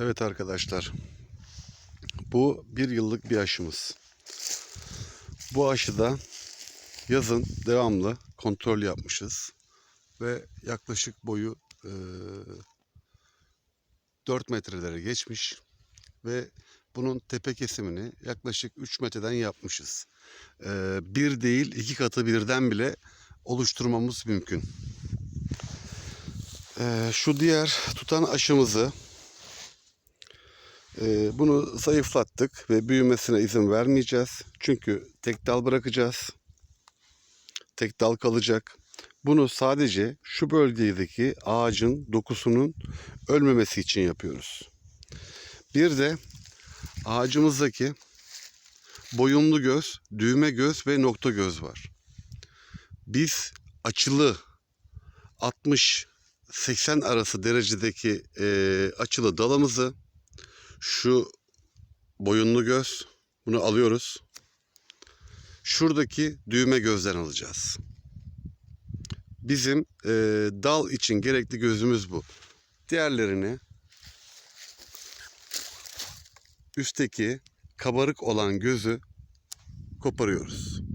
Evet arkadaşlar. Bu bir yıllık bir aşımız. Bu aşıda yazın devamlı kontrol yapmışız. Ve yaklaşık boyu eee 4 metrelere geçmiş. Ve bunun tepe kesimini yaklaşık 3 metreden yapmışız. Eee, bir değil iki katı birden bile oluşturmamız mümkün. Eee, şu diğer tutan aşımızı bunu zayıflattık ve büyümesine izin vermeyeceğiz. Çünkü tek dal bırakacağız. Tek dal kalacak. Bunu sadece şu bölgedeki ağacın dokusunun ölmemesi için yapıyoruz. Bir de ağacımızdaki boyunlu göz, düğme göz ve nokta göz var. Biz açılı 60-80 arası derecedeki eee, açılı dalımızı şu boyunlu göz bunu alıyoruz. Şuradaki düğme gözden alacağız. Bizim eee, dal için gerekli gözümüz bu. Diğerlerini üstteki kabarık olan gözü koparıyoruz.